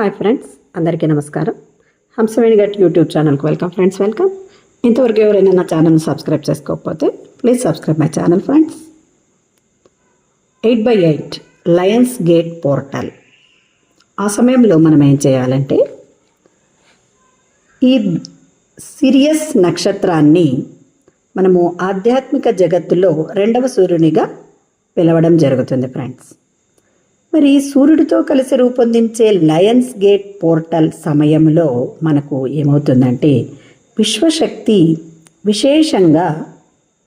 Hi friends అందరికీ నమస్కారం. హంసవేణి గట్ యూట్యూబ్ ఛానల్కి వెల్కమ్ ఫ్రెండ్స్ వెల్కమ్. ఇంతవరకు ఎవరైనా నా ఛానల్ని సబ్స్క్రైబ్ చేసుకోకపోతే please subscribe my channel friends eight by eight lions gate portal ఆ సమయంలో మనం ఏం చేయాలంటే ఈ సిరియస్ నక్షత్రాన్ని మనము ఆధ్యాత్మిక జగత్తులో రెండవ సూర్యునిగా పిలవడం జరుగుతుంది ఫ్రెండ్స్ మరి సూర్యుడితో కలిసి రూపొందించే లయన్స్ గేట్ పోర్టల్ సమయంలో మనకు ఏమవుతుందంటే విశ్వశక్తి విశేషంగా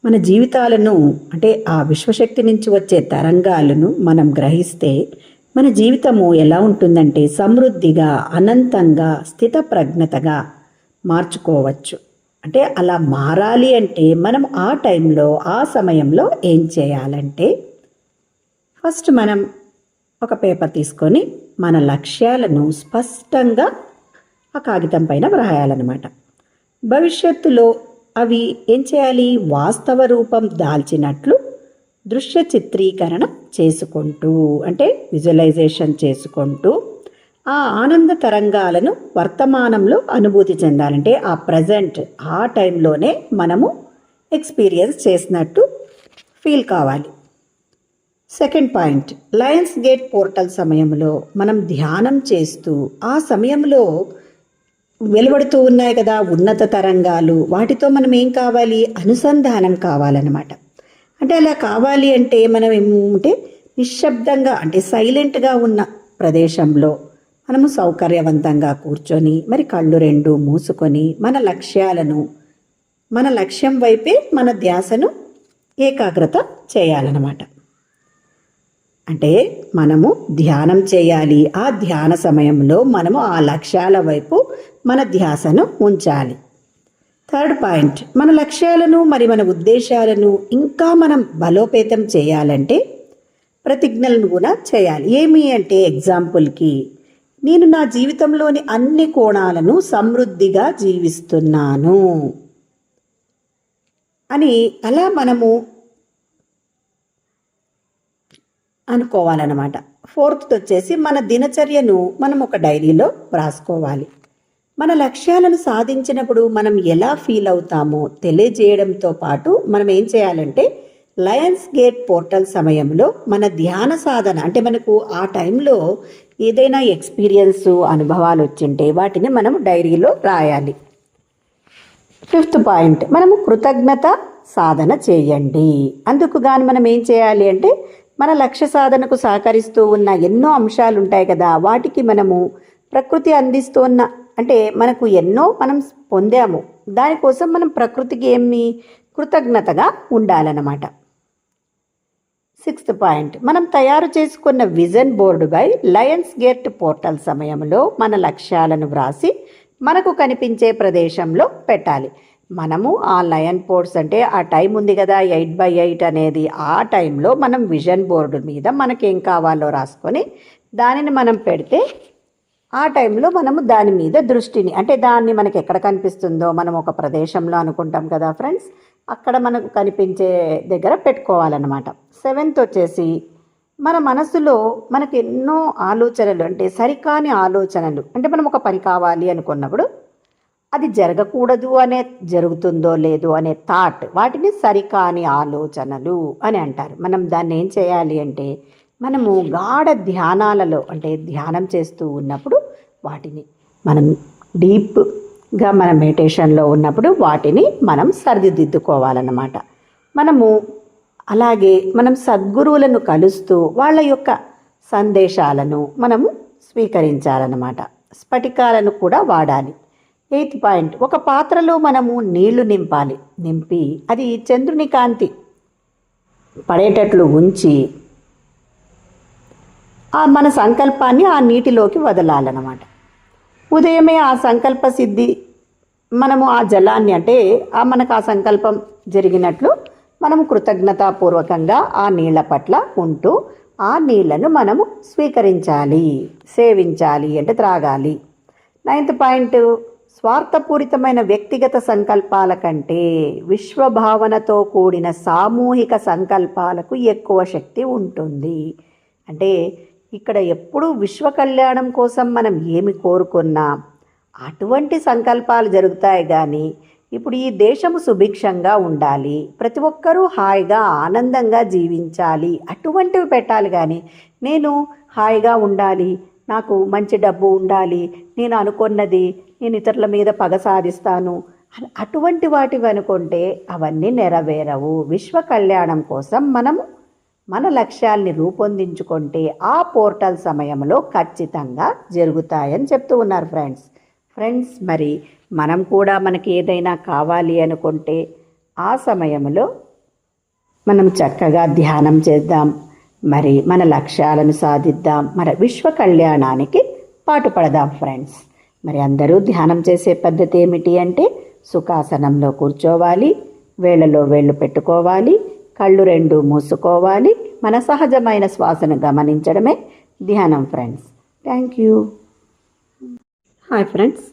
మన జీవితాలను అంటే ఆ విశ్వశక్తి నుంచి వచ్చే తరంగాలను మనం గ్రహిస్తే మన జీవితము ఎలా ఉంటుందంటే సమృద్ధిగా అనంతంగా స్థితప్రజ్ఞతగా మార్చుకోవచ్చు. అంటే అలా మారాలి అంటే మనం ఆ టైంలో ఆ సమయంలో ఏం చేయాలంటే ఫస్ట్ మనం ఒక పేపర్ తీసుకొని మన లక్ష్యాలను స్పష్టంగా ఆ కాగితం పైన వ్రాయాలన్నమాట. భవిష్యత్తులో అవి ఏం చేయాలి? వాస్తవ రూపం దాల్చినట్లు దృశ్య చిత్రీకరణ చేసుకుంటూ అంటే విజువలైజేషన్ చేసుకుంటూ ఆ ఆనంద తరంగాలను వర్తమానంలో అనుభూతి చెందాలంటే ఆ ప్రజెంట్ ఆ టైంలోనే మనము ఎక్స్పీరియన్స్ చేసినట్టు ఫీల్ కావాలి. Second point lions gate portal సమయంలో మనం ధ్యానం చేస్తూ ఆ సమయంలో వెలువడుతూ ఉన్నాయి కదా ఉన్నత తరంగాలు వాటితో మనం ఏం కావాలి? అనుసంధానం కావాలన్నమాట. అంటే అలా కావాలి అంటే మనం ఏమంటే నిశ్శబ్దంగా అంటే సైలెంట్గా ఉన్న ప్రదేశంలో మనము సౌకర్యవంతంగా కూర్చొని మరి కళ్ళు రెండు మూసుకొని మన లక్ష్యాలను మన లక్ష్యం వైపే మన ధ్యాసను ఏకాగ్రత చేయాలన్నమాట. అంటే మనము ధ్యానం చేయాలి. ఆ ధ్యాన సమయంలో మనము ఆ లక్ష్యాల వైపు మన ధ్యాసను ఉంచాలి. థర్డ్ పాయింట్ మన లక్ష్యాలను మరి మన ఉద్దేశాలను ఇంకా మనం బలోపేతం చేయాలంటే ప్రతిజ్ఞలను కూడా చేయాలి. ఏమి అంటే ఎగ్జాంపుల్కి నేను నా జీవితంలోని అన్ని కోణాలను సమృద్ధిగా జీవిస్తున్నాను అని అలా మనము అనుకోవాలన్నమాట. ఫోర్త్ వచ్చేసి మన దినచర్యను మనం ఒక డైరీలో వ్రాసుకోవాలి. మన లక్ష్యాలను సాధించినప్పుడు మనం ఎలా ఫీల్ అవుతామో తెలియజేయడంతో పాటు మనం ఏం చేయాలంటే లయన్స్ గేట్ పోర్టల్ సమయంలో మన ధ్యాన సాధన అంటే మనకు ఆ టైంలో ఏదైనా ఎక్స్పీరియన్స్ అనుభవాలు వచ్చింటే వాటిని మనం డైరీలో రాయాలి. ఫిఫ్త్ పాయింట్ మనము కృతజ్ఞత సాధన చేయండి. అందుకు గాను మనం ఏం చేయాలి అంటే మన లక్ష్య సాధనకు సహకరిస్తూ ఉన్న ఎన్నో అంశాలు ఉంటాయి కదా. వాటికి మనము ప్రకృతి అందిస్తున్న అంటే మనకు ఎన్నో మనం పొందాము. దానికోసం మనం ప్రకృతికి ఏమి కృతజ్ఞతగా ఉండాలన్నమాట. Sixth point. మనం తయారు చేసుకున్న విజన్ బోర్డుపై లయన్స్ గేట్ పోర్టల్ సమయంలో మన లక్ష్యాలను వ్రాసి మనకు కనిపించే ప్రదేశంలో పెట్టాలి. మనము ఆ లయన్ పోర్ట్స్ అంటే ఆ టైం ఉంది కదా ఎయిట్ బై ఎయిట్ అనేది ఆ టైంలో మనం విజన్ బోర్డు మీద మనకేం కావాలో రాసుకొని దానిని మనం పెడితే ఆ టైంలో మనము దాని మీద దృష్టిని అంటే దాన్ని మనకి ఎక్కడ కనిపిస్తుందో మనం ఒక ప్రదేశంలో అనుకుంటాం కదా ఫ్రెండ్స్ అక్కడ మనకు కనిపించే దగ్గర పెట్టుకోవాలన్నమాట. సెవెంత్ వచ్చేసి మన మనసులో మనకు ఎన్నో ఆలోచనలు అంటే సరికాని ఆలోచనలు అంటే మనం ఒక పని కావాలి అనుకున్నప్పుడు అది జరగకూడదు అనే జరుగుతుందో లేదో అనే థాట్ వాటిని సరికాని ఆలోచనలు అని అంటారు. మనం దాన్ని ఏం చేయాలి అంటే మనము గాఢ ధ్యానాలలో అంటే ధ్యానం చేస్తూ ఉన్నప్పుడు వాటిని మనం డీప్గా మన మెడిటేషన్లో ఉన్నప్పుడు వాటిని మనం సరిదిద్దుకోవాలన్నమాట. మనము అలాగే మనం సద్గురువులను కలుస్తూ వాళ్ళ యొక్క సందేశాలను మనము స్వీకరించాలన్నమాట. స్ఫటికాలను కూడా వాడాలి. Eighth point. ఒక పాత్రలో మనము నీళ్ళు నింపాలి. నింపి అది చంద్రుని కాంతి పడేటట్లు ఉంచి ఆ మన సంకల్పాన్ని ఆ నీటిలోకి వదలాలన్నమాట. ఉదయమే ఆ సంకల్ప సిద్ధి మనము ఆ జలాన్ని అంటే ఆ మనకు ఆ సంకల్పం జరిగినట్లు మనం కృతజ్ఞతాపూర్వకంగా ఆ నీళ్ళ పట్ల ఉంటూ ఆ నీళ్ళను మనము స్వీకరించాలి సేవించాలి అంటే త్రాగాలి. నైన్త్ పాయింట్ స్వార్థపూరితమైన వ్యక్తిగత సంకల్పాల కంటే విశ్వభావనతో కూడిన సామూహిక సంకల్పాలకు ఎక్కువ శక్తి ఉంటుంది. అంటే ఇక్కడ ఎప్పుడు విశ్వ కళ్యాణం కోసం మనం ఏమి కోరుకున్నా అటువంటి సంకల్పాలు జరుగుతాయి కానీ ఇప్పుడు ఈ దేశము సుభిక్షంగా ఉండాలి. ప్రతి ఒక్కరూ హాయిగా ఆనందంగా జీవించాలి. అటువంటివి పెట్టాలి కానీ నేను హాయిగా ఉండాలి నాకు మంచి డబ్బు ఉండాలి నేను అనుకున్నది నేను ఇతరుల మీద పగ సాధిస్తాను. అటువంటి వాటివి అనుకుంటే అవన్నీ నెరవేరవు. విశ్వ కళ్యాణం కోసం మనము మన లక్ష్యాల్ని రూపొందించుకుంటే ఆ పోర్టల్ సమయంలో ఖచ్చితంగా జరుగుతాయని చెప్తూ ఉన్నారు ఫ్రెండ్స్. ఫ్రెండ్స్ మరి మనం కూడా మనకి ఏదైనా కావాలి అనుకుంటే ఆ సమయంలో మనం చక్కగా ధ్యానం చేద్దాం. మరి మన లక్ష్యాలను సాధిద్దాం. మన విశ్వ కళ్యాణానికి పాటుపడదాం ఫ్రెండ్స్. మరి అందరూ ధ్యానం చేసే పద్ధతి ఏమిటి అంటే సుఖాసనంలో కూర్చోవాలి వేళ్ళలో వేళ్ళు పెట్టుకోవాలి కళ్ళు రెండు మూసుకోవాలి మన సహజమైన శ్వాసను గమనించడమే ధ్యానం friends thank you hi friends